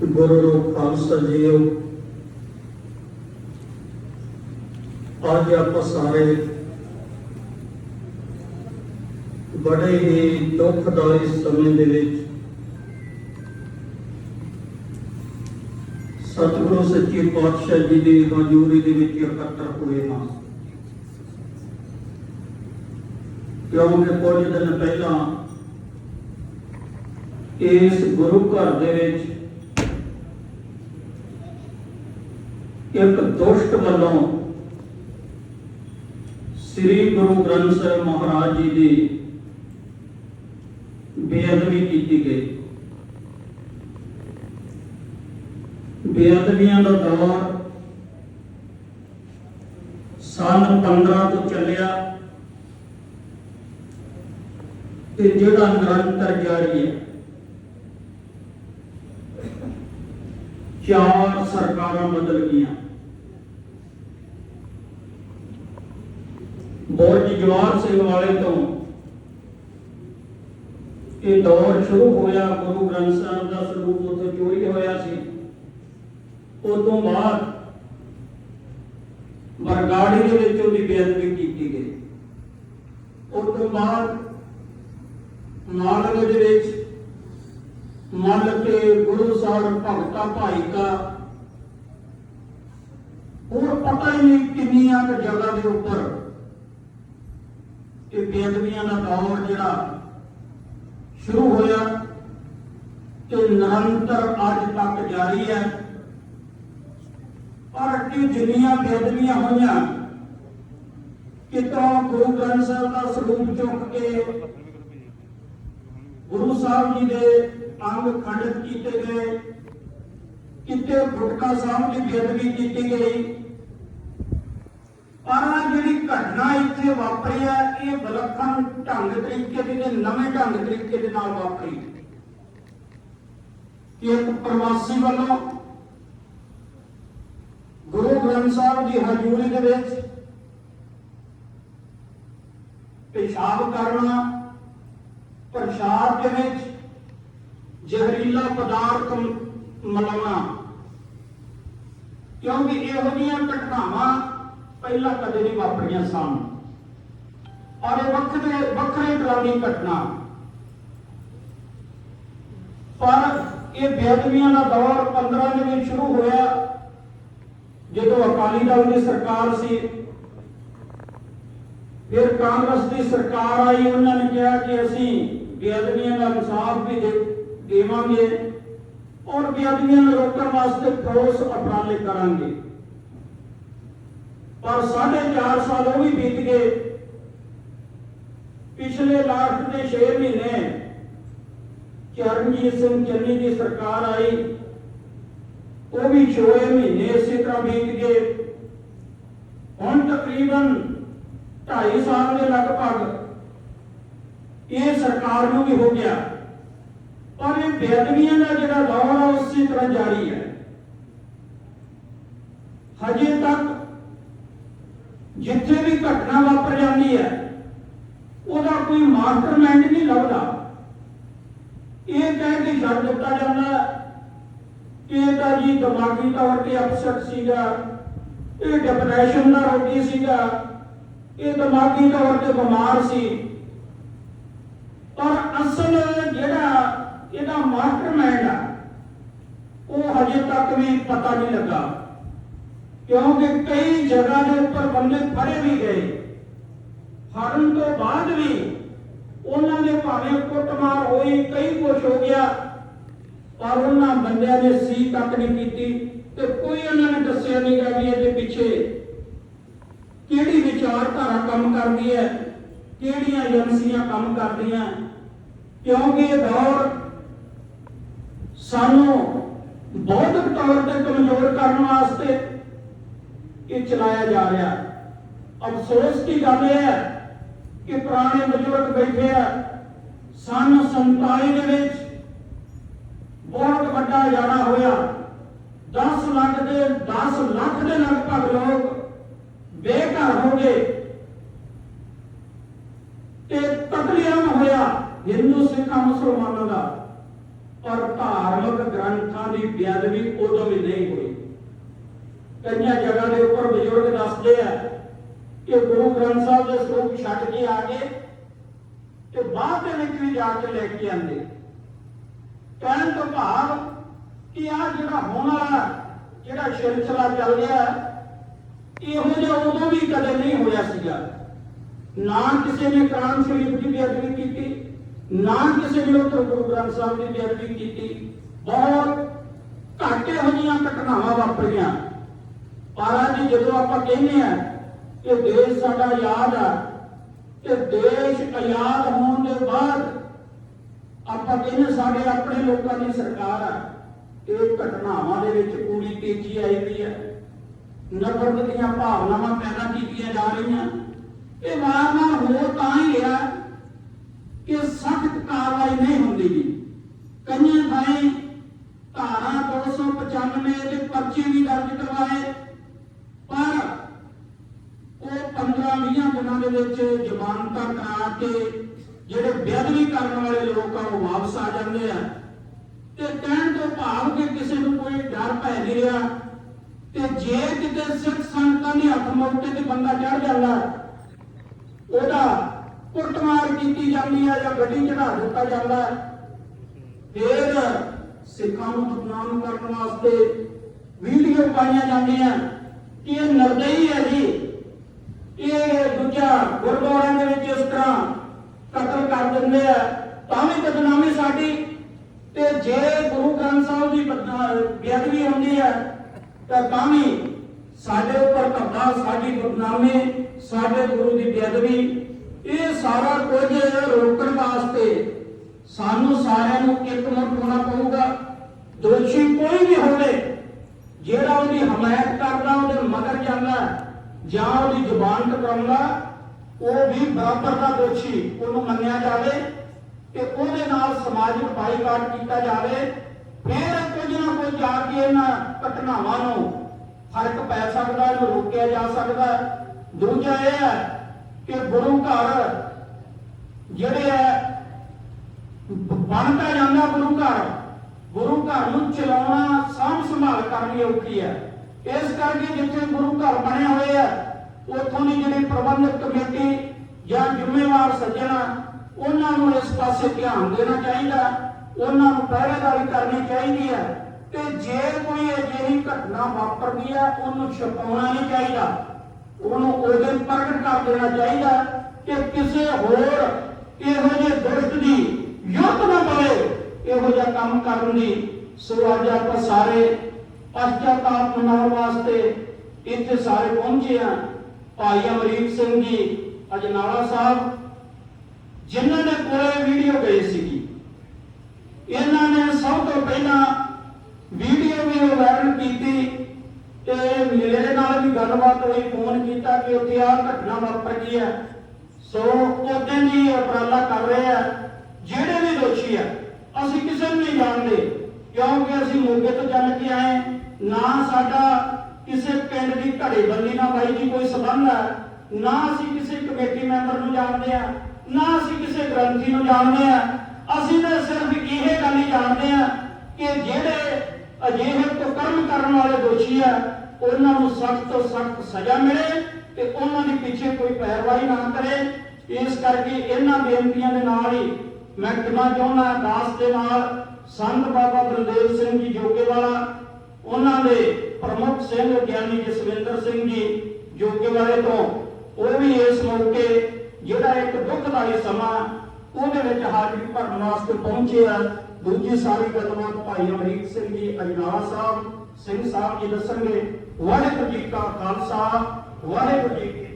ਗੁਰੂ ਰੂਪ ਖਾਲਸਾ ਜੀਓ ਅੱਜ ਆਪਾਂ ਸਾਰੇ ਬੜੇ ਹੀ ਦੁਖਦਾਈ ਸਮੇਂ ਦੇ ਵਿੱਚ ਸਤਿਗੁਰੂ ਸੱਚੇ ਪਾਤਸ਼ਾਹ ਜੀ ਦੀ ਹਜ਼ੂਰੀ ਦੇ ਵਿੱਚ ਇਕੱਤਰ ਹੋਏ ਹਾਂ ਕਿਉਂਕਿ ਕੁਝ ਦਿਨ ਪਹਿਲਾਂ ਇਸ ਗੁਰੂ ਘਰ ਦੇ ਵਿੱਚ ਇੱਕ ਦੁਸ਼ਟ ਵੱਲੋਂ ਸ੍ਰੀ ਗੁਰੂ ਗ੍ਰੰਥ ਸਾਹਿਬ ਮਹਾਰਾਜ ਜੀ ਦੀ ਬੇਅਦਬੀ ਕੀਤੀ ਗਈ। ਬੇਅਦਬੀਆਂ ਦਾ ਦੌਰ ਸਾਲ 15 ਤੋਂ ਚੱਲਿਆ ਤੇ ਜਿਹੜਾ ਨਿਰੰਤਰ ਜਾਰੀ ਹੈ, ਚਾਰ ਸਰਕਾਰਾਂ ਬਦਲ ਗਈਆਂ। ਬੋਰਜ ਜਵਾਹਰ ਸਿੰਘ ਵਾਲੇ ਤੋਂ ਇਹ ਦੌਰ ਸ਼ੁਰੂ ਹੋਇਆ, ਗੁਰੂ ਗ੍ਰੰਥ ਸਾਹਿਬ ਦਾ ਸਰੂਪ ਉੱਥੇ ਚੋਰੀ ਹੋਇਆ ਸੀ। ਉਸ ਤੋਂ ਬਾਅਦ ਬਰਗਾੜੀ ਦੇ ਵਿੱਚ ਉਹਦੀ ਬੇਅਦਬੀ ਕੀਤੀ ਗਈ। ਉਸ ਤੋਂ ਬਾਅਦ ਮਾਲਵੇ ਦੇ ਵਿੱਚ ਮਨ ਕੇ ਗੁਰੂ ਸਾਹਿਬ ਭਗਤਾ ਭਾਈ ਦਾ ਹੋਰ ਪਤਾ ਹੀ ਨਹੀਂ ਕਿੰਨੀਆਂ ਜਗ੍ਹਾ ਦੇ ਉੱਪਰ ਇਹ ਬੇਅਦਬੀਆਂ ਦਾ ਦੌਰ ਜਿਹੜਾ ਸ਼ੁਰੂ ਹੋਇਆ ਤੇ ਨਿਰੰਤਰ ਅੱਜ ਤੱਕ ਜਾਰੀ ਹੈ। ਪਰ ਕਿ ਜਿੰਨੀਆਂ ਬੇਅਦਬੀਆਂ ਹੋਈਆਂ, ਕਿਤੋਂ ਗੁਰੂ ਗ੍ਰੰਥ ਸਾਹਿਬ ਦਾ ਸਰੂਪ ਚੁੱਕ ਕੇ ਗੁਰੂ ਸਾਹਿਬ ਜੀ ਦੇ ਅੰਗ ਖੰਡਿਤ ਕੀਤੇ ਗਏ, ਕਿਤੇ ਗੁਟਕਾ ਸਾਹਿਬ ਦੀ ਬੇਅਦਬੀ ਕੀਤੀ ਗਈ ਪਰ ਜਿਹੜੀ ਘਟਨਾ ਇੱਥੇ ਵਾਪਰੀ ਹੈ, ਇਹ ਵਿਲੱਖਣ ਢੰਗ ਤਰੀਕੇ ਦੇ ਨੇ ਨਵੇਂ ਢੰਗ ਤਰੀਕੇ ਦੇ ਨਾਲ ਵਾਪਰੀ। ਕਿ ਇੱਕ ਪ੍ਰਵਾਸੀ ਵੱਲੋਂ ਗੁਰੂ ਗ੍ਰੰਥ ਸਾਹਿਬ ਦੀ ਹਜ਼ੂਰੀ ਦੇ ਵਿੱਚ ਪਿਸ਼ਾਬ ਕਰਨਾ, ਪ੍ਰਸ਼ਾਦ ਦੇ ਵਿੱਚ ਜ਼ਹਿਰੀਲਾ ਪਦਾਰਥ ਮ- ਮਿਲਾਉਣਾ। ਕਿਉਂਕਿ ਇਹੋ ਜਿਹੀਆਂ ਘਟਨਾਵਾਂ ਪਹਿਲਾਂ ਕਦੇ ਨਹੀਂ ਵਾਪਰੀਆਂ ਸਨ ਔਰ ਇਹ ਵੱਖਰੇ ਵੱਖਰੇ ਡਰਾਉਣੀ ਘਟਨਾ। ਪਰ ਇਹ ਬੇਅਦਬੀਆਂ ਦਾ ਦੌਰ 15 ਦੇ ਵਿੱਚ ਸ਼ੁਰੂ ਹੋਇਆ, ਜਦੋਂ ਅਕਾਲੀ ਦਲ ਦੀ ਸਰਕਾਰ ਸੀ। ਫਿਰ ਕਾਂਗਰਸ ਦੀ ਸਰਕਾਰ ਆਈ, ਉਹਨਾਂ ਨੇ ਕਿਹਾ ਕਿ ਅਸੀਂ ਬੇਅਦਬੀਆਂ ਦਾ ਇਨਸਾਫ ਵੀ ਦੇਵਾਂਗੇ। ਔਰ ਬੇਅਦਬੀਆਂ ਨੂੰ ਰੋਕਣ ਵਾਸਤੇ ਠੋਸ ਉਪਰਾਲੇ ਕਰਾਂਗੇ। ਪਰ ਸਾਢੇ ਚਾਰ ਸਾਲ ਉਹ ਵੀ ਬੀਤ ਗਏ। ਪਿਛਲੇ ਲਾਸਟ ਦੇ 6 ਮਹੀਨੇ ਚਰਨਜੀਤ ਸਿੰਘ ਚੰਨੀ ਦੀ ਸਰਕਾਰ ਆਈ। ਉਹ ਵੀ 6 ਮਹੀਨੇ ਇਸੇ ਤਰ੍ਹਾਂ ਬੀਤ ਗਏ। ਹੁਣ ਤਕਰੀਬਨ 2.5 ਸਾਲ ਦੇ ਲਗਭਗ ਇਹ ਸਰਕਾਰ ਨੂੰ ਵੀ ਹੋ ਗਿਆ। ਪਰ ਇਹ ਬੇਅਦਬੀਆਂ ਦਾ ਜਿਹੜਾ ਦੌਰ ਹੈ ਉਸੇ ਤਰ੍ਹਾਂ ਜਾਰੀ ਹੈ। ਹਜੇ ਤੱਕ ਜਿੱਥੇ ਵੀ ਘਟਨਾ ਵਾਪਰ ਜਾਂਦੀ ਹੈ, ਉਹਦਾ ਕੋਈ ਮਾਸਟਰਮਾਈਂਡ ਨਹੀਂ ਲੱਭਦਾ। ਇਹ ਕਹਿ ਕੇ ਛੱਡ ਦਿੱਤਾ ਜਾਂਦਾ ਹੈ ਕਿ ਇਹ ਤਾਂ ਜੀ ਦਿਮਾਗੀ ਤੌਰ ਤੇ ਅਪਸੈਟ ਸੀਗਾ, ਇਹ ਡਿਪਰੈਸ਼ਨ ਦਾ ਰੋਗੀ ਸੀਗਾ, ਇਹ ਦਿਮਾਗੀ ਤੌਰ ਤੇ ਬਿਮਾਰ ਸੀ। ਪਰ ਅਸਲ ਜਿਹੜਾ ਇਹਦਾ ਮਾਸਟਰਮਾਈਂਡ ਆ, ਉਹ ਹਜੇ ਤੱਕ ਵੀ ਪਤਾ ਨਹੀਂ ਲੱਗਾ। ਕਿਉਂਕਿ ਕਈ ਜਗ੍ਹਾ ਦੇ ਉੱਪਰ ਬੰਦੇ ਫੜੇ ਵੀ ਗਏ। ਫੜਨ ਤੋਂ ਬਾਅਦ ਵੀ ਉਹਨਾਂ ਦੇ ਭਾਵੇਂ ਕੁੱਟਮਾਰ ਹੋਈ, ਕਈ ਕੁਝ ਹੋ ਗਿਆ, ਪਰ ਉਹਨਾਂ ਬੰਦਿਆਂ ਨੇ ਸੀ ਤੱਕ ਨਹੀਂ ਕੀਤੀ ਤੇ ਕੋਈ ਉਹਨਾਂ ਨੇ ਦੱਸਿਆ ਨਹੀਂ ਨਹੀਂਗਾ ਵੀ ਇਹਦੇ ਪਿੱਛੇ ਕਿਹੜੀ ਵਿਚਾਰਧਾਰਾ ਕੰਮ ਕਰਦੀ ਹੈ, ਕਿਹੜੀਆਂ ਏਜੰਸੀਆਂ ਕੰਮ ਕਰਦੀਆਂ। ਕਿਉਂਕਿ ਇਹ ਦੌਰ ਸਾਨੂੰ ਬੌਧਿਕ ਤੌਰ ਤੇ ਕਮਜ਼ੋਰ ਕਰਨ ਵਾਸਤੇ ਇਹ ਚਲਾਇਆ ਜਾ ਰਿਹਾ ਅਫਸੋਸ ਦੀ ਗੱਲ ਇਹ ਹੈ ਕਿ ਪੁਰਾਣੇ ਬਜ਼ੁਰਗ ਬੈਠੇ ਆ। ਸਨ 47 ਦੇ ਵਿੱਚ ਬਹੁਤ ਵੱਡਾ ਜਾਣਾ ਹੋਇਆ। 10 ਲੱਖ ਦੇ 10 ਲੱਖ ਦੇ ਲਗਭਗ ਲੋਕ ਬੇਘਰ ਹੋ ਗਏ। ਤੇ ਕਤਲੇਆਮ ਹੋਇਆ ਹਿੰਦੂ, ਸਿੱਖਾਂ, ਮੁਸਲਮਾਨਾਂ ਦਾ। ਔਰ ਧਾਰਮਿਕ ਗ੍ਰੰਥਾਂ ਦੀ ਬੇਅਦਬੀ ਉਦੋਂ ਵੀ ਨਹੀਂ ਹੋਈ। ਕਈਆਂ ਜਗ੍ਹਾ ਦੇ ਉੱਪਰ ਬਜ਼ੁਰਗ ਦੱਸਦੇ ਆ ਕਿ ਗੁਰੂ ਗ੍ਰੰਥ ਸਾਹਿਬ ਦੇ ਸਰੂਪ ਛੱਡ ਕੇ ਆ ਗਏ ਤੇ ਬਾਅਦ ਦੇ ਵਿੱਚ ਵੀ ਜਾ ਕੇ ਲੈ ਕੇ ਆਂਦੇ ਕਹਿਣ ਤੋਂ ਭਾਵ ਕਿ ਆ ਜਿਹੜਾ ਹੋਣ ਵਾਲਾ ਜਿਹੜਾ ਸਿਲਸਿਲਾ ਚੱਲ ਰਿਹਾ, ਇਹੋ ਜਿਹਾ ਉਦੋਂ ਵੀ ਕਦੇ ਨਹੀਂ ਹੋਇਆ ਸੀਗਾ। ਨਾ ਕਿਸੇ ਨੇ ਕੁਰਾਨ ਸ਼ਰੀਫ ਦੀ ਬੇਅਦਬੀ ਕੀਤੀ, ਨਾ ਕਿਸੇ ਨੇ ਉੱਤਰ ਗੁਰੂ ਗ੍ਰੰਥ ਸਾਹਿਬ ਦੀ ਬੇਅਦਬੀ ਕੀਤੀ। ਬਹੁਤ ਘੱਟ ਇਹੋ ਜਿਹੀਆਂ ਘਟਨਾਵਾਂ ਵਾਪਰੀਆਂ। ਮਹਾਰਾਜ ਅੱਜ ਜਦੋਂ ਆਪਾਂ ਕਹਿੰਦੇ ਆ ਕਿ ਦੇਸ਼ ਸਾਡਾ ਆਜ਼ਾਦ ਆ, ਤੇ ਦੇਸ਼ ਆਜ਼ਾਦ ਹੋਣ ਦੇ ਬਾਅਦ ਆਪਾਂ ਕਹਿੰਦੇ ਸਾਡੇ ਆਪਣੇ ਲੋਕਾਂ ਦੀ ਸਰਕਾਰ ਆ, ਇਹ ਘਟਨਾਵਾਂ ਦੇ ਵਿੱਚ ਪੂਰੀ ਤੇਜ਼ੀ ਆਈ ਵੀ ਹੈ ਨਫ਼ਰਤ ਦੀਆਂ ਭਾਵਨਾਵਾਂ ਪੈਦਾ ਕੀਤੀਆਂ ਜਾ ਰਹੀਆਂ। ਇਹ ਵਾਰ-ਵਾਰ ਹੋ ਤਾਂ ਹੀ ਰਿਹਾ ਕਿ ਸਖਤ ਕਾਰਵਾਈ ਨਹੀਂ ਹੁੰਦੀ। ਜ਼ਮਾਨਤਾਂ ਕਰਾ ਕੇ ਜਿਹੜੇ ਬੇਅਦਬੀ ਕਰਨ ਵਾਲੇ ਲੋਕ ਆ, ਉਹ ਵਾਪਸ ਆ ਜਾਂਦੇ ਆ। ਤੇ ਕਹਿਣ ਤੋਂ ਭਾਵ ਕਿ ਕਿਸੇ ਨੂੰ ਕੋਈ ਡਰ ਭੈ ਨਹੀਂ ਰਿਹਾ। ਤੇ ਜੇ ਕਿਤੇ ਸਿੱਖ ਸੰਗਤਾਂ ਦੇ ਹੱਥ ਮੌਕੇ ਤੇ ਬੰਦਾ ਚੜ ਜਾਂਦਾ, ਉਹਦਾ ਕੁੱਟਮਾਰ ਕੀਤੀ ਜਾਂਦੀ ਹੈ ਜਾਂ ਗੱਡੀ ਚੜਾ ਦਿੱਤਾ ਜਾਂਦਾ ਹੈ। ਫਿਰ ਸਿੱਖਾਂ ਨੂੰ ਬਦਨਾਮ ਕਰਨ ਵਾਸਤੇ ਵੀਡੀਓ ਪਾਈਆਂ ਜਾਂਦੀਆਂ। ਕਿ ਇਹ ਨਰਦਈ ਹੈ ਜੀ। ਇਹ ਦੂਜਾ ਗੁਰਦੁਆਰਿਆਂ ਦੇ ਵਿੱਚ ਇਸ ਤਰ੍ਹਾਂ ਕਤਲ ਕਰ ਦਿੰਦੇ ਆ, ਤਾਂ ਵੀ ਬਦਨਾਮੀ ਸਾਡੀ। ਤੇ ਜੇ ਗੁਰੂ ਗ੍ਰੰਥ ਸਾਹਿਬ ਦੀ ਬੇਅਦਬੀ ਹੁੰਦੀ ਹੈ ਤਾਂ ਤਾਂ ਵੀ ਸਾਡੇ ਉੱਪਰ ਧੱਕਾ ਸਾਡੀ ਬਦਨਾਮੀ, ਸਾਡੇ ਗੁਰੂ ਦੀ ਬੇਅਦਬੀ, ਇਹ ਸਾਰਾ ਕੁਝ ਰੋਕਣ ਵਾਸਤੇ ਸਾਨੂੰ ਸਾਰਿਆਂ ਨੂੰ ਇੱਕ ਮੁੱਠ ਹੋਣਾ ਪਊਗਾ। ਦੋਸ਼ੀ ਕੋਈ ਵੀ ਹੋਵੇ, ਜਿਹੜਾ ਉਹਦੀ ਹਮਾਇਤ ਕਰਦਾ, ਉਹਦੇ ਮਗਰ ਜਾਂਦਾ, ਜਾਂ ਉਹਦੀ ਜ਼ੁਬਾਨ ਉਹ ਵੀ ਬਰਾਬਰ ਦਾ ਦੋਸ਼ੀ ਉਹਨੂੰ ਮੰਨਿਆ ਜਾਵੇ ਤੇ ਉਹਦੇ ਨਾਲ ਸਮਾਜਿਕ ਬਾਈਕਾਟ ਕੀਤਾ ਜਾਵੇ, ਫਿਰ ਕੁਝ ਨਾ ਕੁਝ ਜਾ ਕੇ ਇਹਨਾਂ ਘਟਨਾਵਾਂ ਨੂੰ ਫ਼ਰਕ ਪੈ ਸਕਦਾ, ਇਹਨੂੰ ਰੋਕਿਆ ਜਾ ਸਕਦਾ। ਦੂਜਾ ਇਹ ਹੈ ਕਿ ਗੁਰੂ ਘਰ ਜਿਹੜੇ ਹੈ, ਬਣਦਾ ਜਾਂਦਾ ਗੁਰੂ ਘਰ ਗੁਰੂ ਘਰ ਨੂੰ ਚਲਾਉਣਾ ਸਾਂਭ ਸੰਭਾਲ ਕਰਨੀ ਔਖੀ ਹੈ। ਇਸ ਕਰਕੇ ਜਿੱਥੇ ਗੁਰੂ ਘਰ ਬਣੇ ਹੋਏ ਆ ਉੱਥੋਂ ਦੀ ਜਿਹੜੀ ਪ੍ਰਬੰਧਕ ਕਮੇਟੀ ਜਾਂ ਜ਼ਿੰਮੇਵਾਰ ਸੱਜਣ ਉਹਨਾਂ ਨੂੰ ਇਸ ਪਾਸੇ ਧਿਆਨ ਦੇਣਾ ਚਾਹੀਦਾ। ਉਹਨਾਂ ਨੂੰ ਪਹਿਰੇਦਾਰੀ ਕਰਨੀ ਚਾਹੀਦੀ ਹੈ ਤੇ ਜੇ ਕੋਈ ਅਜਿਹੀ ਘਟਨਾ ਵਾਪਰਦੀ ਹੈ ਉਹਨੂੰ ਛੁਪਾਉਣਾ ਨਹੀਂ ਚਾਹੀਦਾ। ਉਹਨੂੰ ਉਹਦੇ ਪ੍ਰਗਟ ਕਰ ਦੇਣਾ ਚਾਹੀਦਾ ਕਿ ਕਿਸੇ ਹੋਰ ਇਹੋ ਜਿਹੇ ਦੁਸ਼ਟ ਦੀ ਯੁੱਧ ਨਾ ਪਵੇ, ਇਹੋ ਜਿਹਾ ਕੰਮ ਕਰਨ ਦੀ। ਸੋ ਅੱਜ ਆਪਾਂ ਸਾਰੇ ਪਛਤਾਪ ਮਨਾਉਣ ਵਾਸਤੇ ਇੱਥੇ ਸਾਰੇ ਪਹੁੰਚੇ ਆ ਭਾਈ ਅਮਰੀਕ ਸਿੰਘ ਜੀ ਅਜਨਾਲਾ ਸਾਹਿਬ, ਜਿਨ੍ਹਾਂ ਦੇ ਕੋਲੇ ਵੀਡੀਓ ਗਈ ਸੀਗੀ। ਇਹਨਾਂ ਨੇ ਸਭ ਤੋਂ ਪਹਿਲਾਂ ਵੀਡੀਓ ਵੀ ਵਾਇਰਲ ਕੀਤੀ ਤੇ ਮੇਰੇ ਨਾਲ ਵੀ ਗੱਲਬਾਤ ਹੋਈ, ਫੋਨ ਕੀਤਾ ਕਿ ਉੱਥੇ ਆ ਘਟਨਾ ਵਾਪਰ ਗਈ ਹੈ। ਸੋ ਉਹਦੇ ਲਈ ਉਪਰਾਲਾ ਕਰ ਰਹੇ ਆ, ਜਿਹੜੇ ਵੀ ਦੋਸ਼ੀ ਆ, ਅਸੀਂ ਕਿਸੇ ਨੂੰ ਨਹੀਂ ਜਾਣਦੇ, ਕਿਉਂਕਿ ਅਸੀਂ ਮੋਗੇ ਤੋਂ ਚੱਲ ਕੇ ਆਏ ਨਾ ਸਾਡਾ ਕਿਸੇ ਪਿੰਡ ਦੀ ਘੜੇਬੰਦੀ ਨਾਲ ਬਾਈ ਜੀ, ਕੋਈ ਸਬੰਧ ਹੈ? ਨਾ ਅਸੀਂ ਕਿਸੇ ਕਮੇਟੀ ਮੈਂਬਰ ਨੂੰ ਜਾਣਦੇ ਆ ਨਾ ਅਸੀਂ ਕਿਸੇ ਗ੍ਰੰਥੀ ਨੂੰ ਜਾਣਦੇ ਆ ਅਸੀਂ ਤਾਂ ਸਿਰਫ ਇਹ ਗੱਲ ਹੀ ਜਾਣਦੇ ਆ ਕਿ ਜਿਹੜੇ ਅਜਿਹੇ ਕੁਕਰਮ ਕਰਨ ਵਾਲੇ ਦੋਸ਼ੀ ਆ, ਉਹਨਾਂ ਨੂੰ ਸਖਤ ਤੋਂ ਸਖਤ ਸਜ਼ਾ ਮਿਲੇ ਤੇ ਉਹਨਾਂ ਦੇ ਪਿੱਛੇ ਕੋਈ ਪੈਰਵਾਈ ਨਾ ਕਰੇ। ਇਸ ਕਰਕੇ ਇਹਨਾਂ ਬੇਨਤੀਆਂ ਦੇ ਨਾਲ ਹੀ ਮੈਂ ਕਿਹਾ ਚਾਹੁੰਦਾ ਦਾਸ ਦੇ ਨਾਲ ਸੰਤ ਬਾਬਾ ਬਲਦੇਵ ਸਿੰਘ ਜੀ ਜੋਗੇਵਾਲਾ, ਉਹਨਾਂ ਦੇ ਪ੍ਰਮੁੱਖ ਸਿੰਘ ਗਿਆਨੀ ਜਸਵਿੰਦਰ ਸਿੰਘ ਜੀ ਜੋਗੇਵਾਲੇ ਤੋਂ, ਉਹ ਵੀ ਇਸ ਮੌਕੇ ਜਿਹੜਾ ਇੱਕ ਦੁੱਖਦਾਈ ਸਮਾਂ ਉਹਦੇ ਵਿੱਚ ਹਾਜ਼ਰੀ ਭਰਨ ਵਾਸਤੇ ਪਹੁੰਚੇ ਆ। ਦੂਜੀ ਸਾਰੀ ਗੱਲਬਾਤ ਭਾਈ ਅਮਰੀਕ ਸਿੰਘ ਜੀ, ਅਜਨਾਲਾ ਸਾਹਿਬ ਸਿੰਘ ਸਾਹਿਬ ਜੀ ਦੱਸਣਗੇ। ਵਾਹਿਗੁਰੂ ਜੀ ਕਾ ਖਾਲਸਾ, ਵਾਹਿਗੁਰੂ ਜੀ